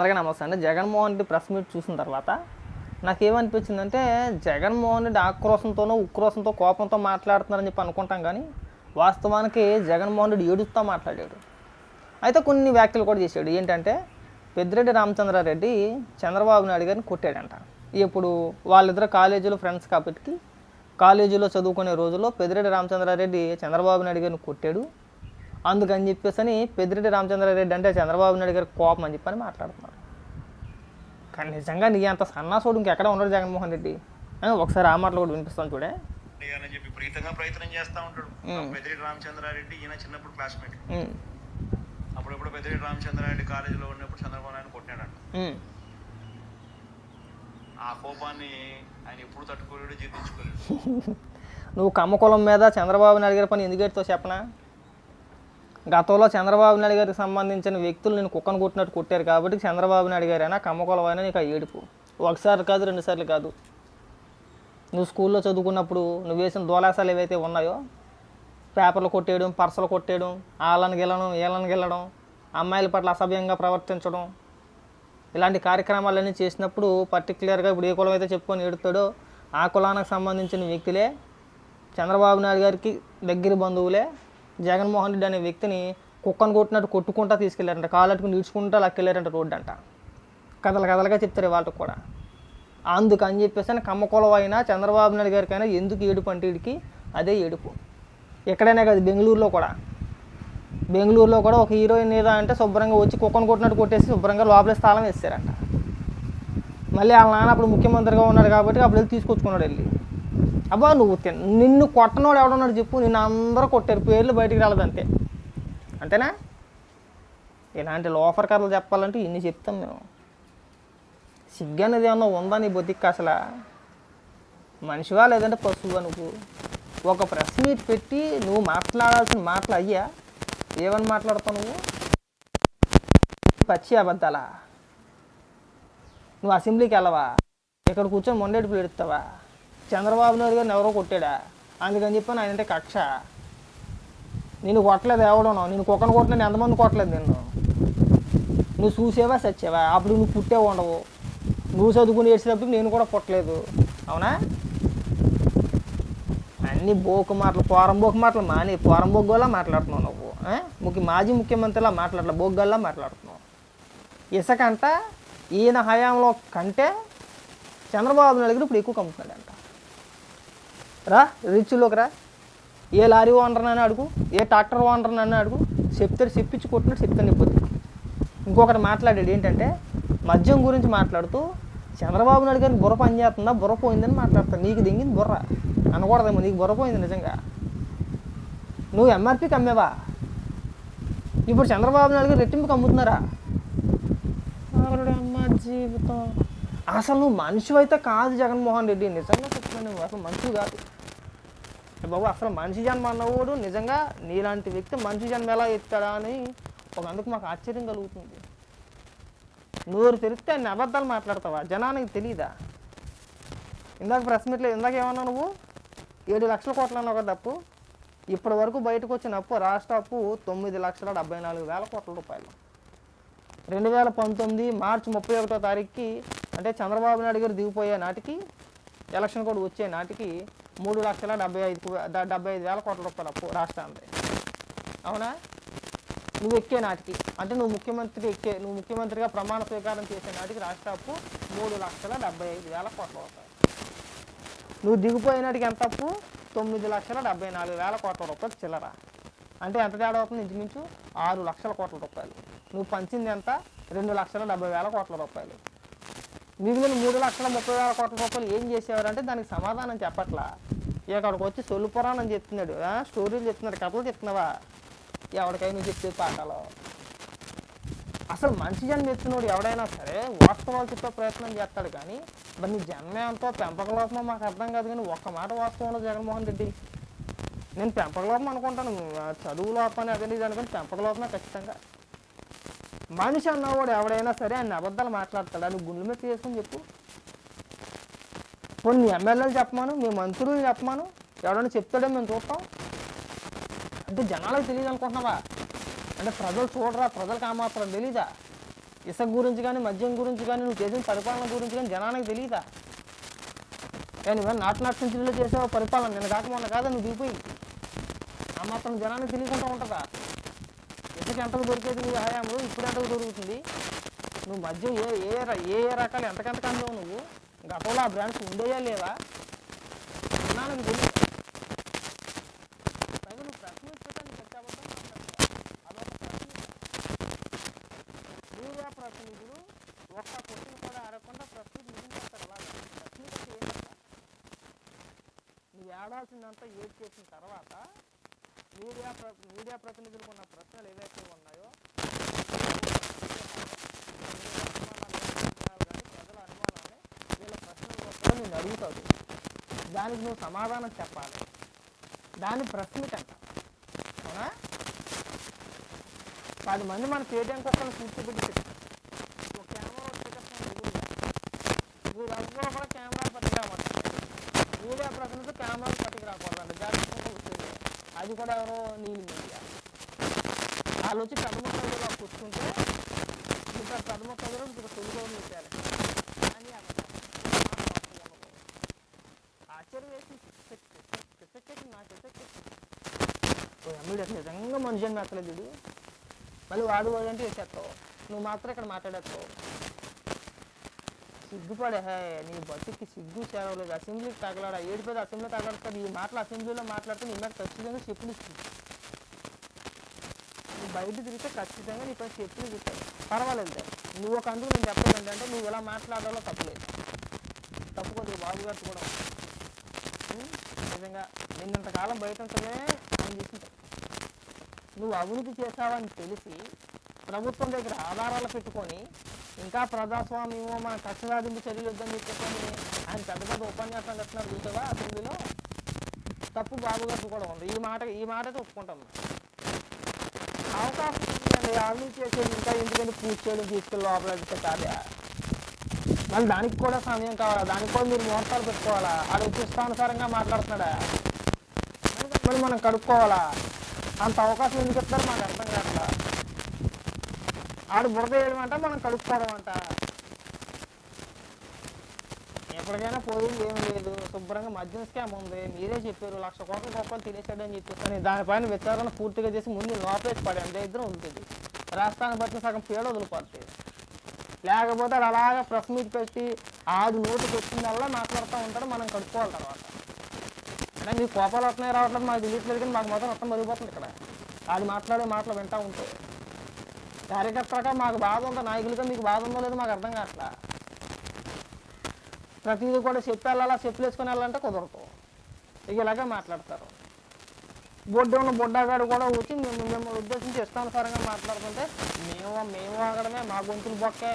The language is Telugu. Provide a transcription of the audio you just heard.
అందరికీ నమస్తే అండి జగన్మోహన్ రెడ్డి ప్రెస్ మీట్ చూసిన తర్వాత నాకేమనిపించిందంటే జగన్మోహన్ రెడ్డి ఆక్రోశంతోనో ఉక్రోశంతో కోపంతో మాట్లాడుతున్నారని చెప్పి అనుకుంటాం కానీ వాస్తవానికి జగన్మోహన్ రెడ్డి ఏడుస్తూ మాట్లాడాడు. అయితే కొన్ని వ్యాఖ్యలు కూడా చేశాడు. ఏంటంటే పెద్దిరెడ్డి రామచంద్రారెడ్డి చంద్రబాబు నాయుడు గారిని కొట్టాడంట. ఇప్పుడు వాళ్ళిద్దరు కాలేజీలో ఫ్రెండ్స్ కాబట్టి కాలేజీలో చదువుకునే రోజుల్లో పెద్దిరెడ్డి రామచంద్రారెడ్డి చంద్రబాబు నాయుడు గారిని కొట్టాడు. అందుకని చెప్పేసి అని పెద్దిరెడ్డి రామచంద్రారెడ్డి అంటే చంద్రబాబు నాయుడు గారి కోపం అని చెప్పని మాట్లాడుతున్నారు కానీ నిజంగా నీ అంత సన్నాసుడు ఇంకెక్కడ ఉన్నాడు జగన్మోహన్ రెడ్డి? అని ఒకసారి ఆ మాటలు కూడా వినిపిస్తాను చూడే. చేయాలని చెప్పి విపరీతంగా ప్రయత్నం చేస్తా ఉంటాడు. పెద్దిరెడ్డి రామచంద్రారెడ్డి ఈయన చిన్నప్పుడు క్లాస్మేట్ అప్పుడప్పుడు పెద్దిరెడ్డి రామచంద్రారెడ్డి కాలేజీలో ఉన్నప్పుడు చంద్రబాబు నాయుడు కొట్టాడంట. ఉమ్. ఆ కోపాన్ని ఆయన ఎప్పుడు తట్టుకోలేడు జీర్ణించుకోలేడు. నువ్వు కమ్మకులం మీద చంద్రబాబు నాయుడు గారి పని ఎందుకు చెప్పనా? గతంలో చంద్రబాబు నాయుడు గారికి సంబంధించిన వ్యక్తులు నేను కుక్కను కొట్టినట్టు కొట్టారు కాబట్టి చంద్రబాబు నాయుడు గారైనా? కమ్మకొలవైనా కమ్మకులం నీకు ఆ ఏడుపు. ఒకసారి కాదు రెండుసార్లు కాదు. నువ్వు స్కూల్లో చదువుకున్నప్పుడు నువ్వు వేసిన దోలాసాలు ఏవైతే ఉన్నాయో పేపర్లు కొట్టేయడం పర్సలు కొట్టేయడం ఆళ్ళని గెలడం వీళ్ళని గెలడం అమ్మాయిల పట్ల అసభ్యంగా ప్రవర్తించడం ఇలాంటి కార్యక్రమాలన్నీ చేసినప్పుడు పర్టికులర్గా ఇప్పుడు ఏ కులం అయితే చెప్పుకొని ఏడుతాడో ఆ కులానికి సంబంధించిన వ్యక్తులే చంద్రబాబు నాయుడు గారికి దగ్గర బంధువులే జగన్మోహన్ రెడ్డి అనే వ్యక్తిని కుక్కను కొట్టినట్టు కొట్టుకుంటా తీసుకెళ్ళారంట. కాళ్ళట్టుకుని ఈడ్చుకుంటా లక్కెళ్ళారంట రోడ్డు అంట కథలు కథలుగా చెప్తారు వాళ్ళకి కూడా. అందుకని చెప్పేసి అని కమ్మకులం అయినా చంద్రబాబు నాయుడు గారికైనా ఎందుకు ఏడుపు అంటే వీడికి అదే ఏడుపు. ఎక్కడైనా కాదు బెంగళూరులో కూడా. బెంగళూరులో కూడా ఒక హీరోయిన్ ఏదో అంటే శుభ్రంగా వచ్చి కుక్కను కొట్టినట్టు కొట్టేసి శుభ్రంగా లోపలే స్థానం వేస్తారంట. మళ్ళీ వాళ్ళ నాన్న అప్పుడు ముఖ్యమంత్రిగా ఉన్నాడు కాబట్టి అప్పుడు వెళ్ళి తీసుకొచ్చుకున్నాడు వెళ్ళి. అబ్బా నువ్వు తిన్- నిన్ను కొట్టనోడు ఎవడున్నాడు చెప్పు నిన్ను అందరూ కొట్టారు పేర్లు బయటికి రాలేదు అంతే. అంతేనా? ఇలాంటి లోఫర్ కథలు చెప్పాలంటే ఇన్ని చెప్తాం మేము. సిగ్గు అనేది ఏమన్నా ఉందా నీ బొద్దికి అసలు? మనిషివా లేదంటే పశువుగా నువ్వు? ఒక ప్రెస్ మీట్ పెట్టి నువ్వు మాట్లాడాల్సిన మాటలు అయ్యా. ఏమని మాట్లాడతావు నువ్వు? పచ్చి అబద్ధాలా? నువ్వు అసెంబ్లీకి వెళ్ళవా? ఇక్కడ కూర్చొని మొండేడుపులు ఎడుతావా చంద్రబాబు నాయుడు గారిని ఎవరో కొట్టాడా? అందుకని చెప్పి ఆయన అంటే కక్ష. నేను కొట్టలేదు ఎవడను. నేను కుక్కను కొట్టిన ఎంతమంది కొట్టలేదు నిన్ను? నువ్వు చూసేవా సచ్చేవా? అప్పుడు నువ్వు పుట్టే ఉండవు. నువ్వు చదువుకుని ఏడ్చినప్పుడు నేను కూడా పుట్టలేదు. అవునా? అన్ని బోకు మాటలు పోరం బోకు మాటలు మాని పోరం బొగ్గోలా మాట్లాడుతున్నావు నువ్వు ముఖ్య మాజీ ముఖ్యమంత్రిలా మాట్లాడలే బొగ్గల్లా మాట్లాడుతున్నావు. ఇసుక అంట ఈయన హయాంలో కంటే చంద్రబాబు నాయుడు గారు ఇప్పుడు ఎక్కువ కమ్ముతున్నాడంట రా రిచ్లోకి రా. ఏ లారీ ఓనర్ అని అడుగు ఏ ట్రాక్టర్ ఓనర్ అని అడుగు. చెప్తాడు చెప్పించి కొట్టినట్టు చెప్తాను ఇప్పుడు ఇంకొకటి మాట్లాడాడు ఏంటంటే మద్యం గురించి మాట్లాడుతూ చంద్రబాబు నాయుడు గారికి బుర్ర పని చేస్తుందా? బుర్ర పోయిందని మాట్లాడతాను నీకు దింగింది బుర్ర. అనకూడదేమో నీకు బుర్ర పోయింది నిజంగా. నువ్వు ఎంఆర్పీకి అమ్మేవా? ఇప్పుడు చంద్రబాబు నాయుడు గారు రెట్టింపుకి అమ్ముతున్నారా? అమ్మ జీవితం. అసలు నువ్వు మనిషి అయితే కాదు జగన్మోహన్ రెడ్డి. నిజంగా చెప్తున్నాను నువ్వు అసలు మనిషి కాదు. బాబు అసలు మనిషి జన్మ అన్నవాడు నిజంగా నీలాంటి వ్యక్తి మనిషి జన్మ ఎలా ఎత్తాడా అని ఒక అందుకు మాకు ఆశ్చర్యం కలుగుతుంది. నోరు తెరిస్తే అన్ని అబద్ధాలు మాట్లాడతావా? జనానికి తెలియదా ఇందాక ప్రెస్ మీట్లో ఇందాక ఏమన్నా నువ్వు? ఏడు లక్షల కోట్ల ఒక కదా ఇప్పటి వరకు బయటకు వచ్చిన అప్పు రాష్ట్ర అప్పు తొమ్మిది లక్షల డెబ్బై నాలుగు వేల కోట్ల రూపాయలు. రెండు వేల పంతొమ్మిది మార్చి ముప్పై ఒకటో తారీఖుకి అంటే చంద్రబాబు నాయుడు గారు దిగిపోయే నాటికి ఎలక్షన్ కూడా వచ్చే నాటికి మూడు లక్షల డెబ్బై ఐదు డెబ్బై ఐదు వేల కోట్ల రూపాయలు అప్పు రాష్ట్రానికి అవునా? నువ్వు ఎక్కే నాటికి. అంటే నువ్వు ముఖ్యమంత్రి ఎక్కే నువ్వు ముఖ్యమంత్రిగా ప్రమాణ స్వీకారం చేసే నాటికి రాష్ట్ర అప్పు మూడు లక్షల డెబ్బై ఐదు వేల కోట్ల రూపాయలు. నువ్వు దిగిపోయే నాటికి ఎంత అప్పు? తొమ్మిది లక్షల డెబ్బై నాలుగు వేల కోట్ల రూపాయలు చిల్లర. అంటే ఎంత తేడా అవుతుంది ఇంచుమించు? ఆరు లక్షల కోట్ల రూపాయలు. నువ్వు పంచింది ఎంత? రెండు లక్షల డెబ్బై వేల కోట్ల రూపాయలు. మిగిలిన మూడు లక్షల ముప్పై వేల కోట్ల రూపాయలు ఏం చేసేవారంటే దానికి సమాధానం చెప్పట్లా. ఇక్కడికి వచ్చి సొల్లు పురాణం చెప్తున్నాడు. స్టోరీలు చెప్తున్నాడు. కథలు చెప్తున్నావా? ఎవరికైనా చెప్పే పాఠాలు అసలు మంచి జన్మ ఎత్తినోడు ఎవడైనా సరే వాస్తవాలు చెప్పే ప్రయత్నం చేస్తాడు కానీ మరి నీ జన్మ ఎంతో పెంపక లోపమో మాకు అర్థం కాదు కానీ ఒక్క మాట వాస్తవంలో జగన్మోహన్ రెడ్డి. నేను పెంపకలోపం అనుకుంటాను. చదువు లోపం అదే ఇది అనుకుని పెంపక లోపమే ఖచ్చితంగా. మనిషి అన్నవాడు ఎవడైనా సరే ఆయన అబద్ధాలు మాట్లాడతాడు? అని గుండెల మీద చేసుకుని చెప్పు. కొన్ని ఎమ్మెల్యేలు చెప్పమాను మీ మంత్రులు చెప్పమాను ఎవడైనా చెప్తాడో మేము చూస్తాం. అంటే జనాలకు తెలియదు అనుకుంటున్నావా అంటే ప్రజలు చూడరా ప్రజలకు ఆ మాత్రం తెలీదా? ఇసుక గురించి కానీ మద్యం గురించి కానీ నువ్వు చేసిన పరిపాలన గురించి కానీ జనానికి తెలియదా కానీ ఇవన్నీ నాటు నాటు సెంచరీలో చేసావు పరిపాలన? నేను కాక మొన్న కాదా నువ్వు దిగిపోయి. ఆ మాత్రం జనానికి తెలియకుండా ఉంటుందా? ఇసుక ఎంతకు దొరికేది నీ హయాంలో ఇప్పుడు ఎంతకు దొరుకుతుంది? నువ్వు మధ్య ఏ ఏ ఏ ఏ రకాలు ఎంతకంత కందావు నువ్వు? గతంలో ఆ బ్రాండ్స్ ఉండేయా లేవా జనానికి తెలియదు పైగా నువ్వు అదొక ప్రతినిధులు ఒక్క క్వశ్చన్ కూడా అడగకుండా ప్రశ్న ముగించేస్తారు అలాగే ప్రశ్నించే నువ్వు ఏడాల్సిందంతా ఏడ్ చేసిన తర్వాత మీడియా ప్ర మీడియా ప్రతినిధులకు ఉన్న ప్రశ్నలు ఏవైతే ఉన్నాయో ప్రజల అనుమానాన్ని వీళ్ళ ప్రశ్నల కోసం నేను అడుగుతాడు దానికి నువ్వు సమాధానం చెప్పాలి. దాని ప్రశ్నకంట. అవునా? పది మంది మన పేటీఎం కుక్కలను కూర్చోబెట్టి కెమెరా వీళ్ళందరూ కూడా కెమెరా పట్టుకురామంటారు మీడియా ప్రతినిధి కెమెరా పట్టుకురాకూడదండి జాగ్రత్తగా కూర్చోండి. అది కూడా ఎవరో నీళ్ళు మీడియా. వాళ్ళు వచ్చి ప్రథమ మొక్కలు కూర్చుంటే ఇంకా ప్రథమ మొక్కలు ఇంకా తెలుగు పెట్టాలి అని ఆశ్చర్యం వేసి నాకు ఎమ్మిడి నిజంగా మనిషి అని మెత్తలేదు ఇది మళ్ళీ వాడు వాడు అంటే వేసేస్తావు నువ్వు మాత్రం ఇక్కడ మాట్లాడేస్తావు సిగ్గుపడే హే నీ బతుకి సిగ్గు చేరవలేదు అసెంబ్లీకి తగలాడా ఏడు ఏడిపోతే అసెంబ్లీ తగలాడుతుంది ఈ మాటలు అసెంబ్లీలో మాట్లాడితే నీ మీద ఖచ్చితంగా చెప్పులు ఇస్తుంది బయట తిరిగితే ఖచ్చితంగా నీ పైన చెప్పులు ఇస్తాడు పర్వాలేదు నువ్వు ఒక అందుకు నేను చెప్పేది ఏంటంటే నువ్వు ఎలా మాట్లాడాలో తప్పులేదు తప్పుకోదు బాబు గారు కూడా నిజంగా నిన్నంతకాలం బయట ఉంటేనే ఆయన నువ్వు అవినీతి చేశావని తెలిసి ప్రభుత్వం దగ్గర ఆధారాలు పెట్టుకొని ఇంకా ప్రజాస్వామ్యమో మన కక్ష సాధింపు చర్యలు వద్దని చెప్పని ఆయన పెద్ద పెద్ద ఉపన్యాసాలు చెప్తున్నారు చూసావా? అసెంబ్లీలో తప్పు బాబు గారికి కూడా ఉంది. ఈ మాట ఈ మాట ఒప్పుకుంటాం అవకాశం ఉందండి. అవినీతి చేసేది ఇంకా ఎందుకంటే పూర్తి చేయడం తీసుకెళ్ళి లోపల కాదా మళ్ళీ దానికి కూడా సమయం కావాలా? దానికి కూడా మీరు ముహూర్తాలు పెట్టుకోవాలా? ఆడు వచ్చి మాట్లాడుతున్నాడా? మళ్ళీ మనం కడుక్కోవాలా? అంత అవకాశం ఎందుకు ఇస్తారు? మాకు అర్థం కావట్లా. ఆడు బురద వేయడం అంట మనం కడుక్కోవడం అంట. ఎక్కడికైనా పోయింది ఏం లేదు. శుభ్రంగా మద్యం స్కామ్ ఉంది. మీరే చెప్పారు లక్ష కోట్ల రూపాయలు తినేసాడు అని. చెప్పేసి దానిపైన విచారణ పూర్తిగా చేసి ముందు లోపేసి పడండి ఇద్దరు ఉంటుంది రాష్ట్రాన్ని బట్టి సగం పేడు వదిలిపోతుంది లేకపోతే అది అలాగా ప్రెస్ మీట్ పెట్టి ఆది నోటికి వచ్చిందల్లా మాట్లాడుతూ ఉంటాడు మనం కడుక్కోవాలి తర్వాత. అంటే మీకు కోపాలు వస్తున్నాయి రావట్లేదు మాకు తెలియట్లేదు కానీ మాకు మొత్తం మొత్తం మరిగిపోతుంది ఇక్కడ. అది మాట్లాడే మాటలు వింటూ ఉంటాయి కార్యకర్తగా మాకు బాధ ఉందా? నాయకులుగా మీకు బాధ ఉందో? లేదో మాకు అర్థం కావట్లేదు ప్రతిదీ కూడా చెప్పి వెళ్ళాలా చెప్పులు వేసుకొని వెళ్ళాలంటే కుదరదు. ఇక ఇలాగే మాట్లాడతారు. బొడ్డు ఉన్న బొడ్డాగాడు కూడా వచ్చి మేము మిమ్మల్ని ఉద్దేశించి ఇష్టానుసారంగా మాట్లాడుతుంటే మేము మేము ఆగడమే మా గొంతులు బొక్కే.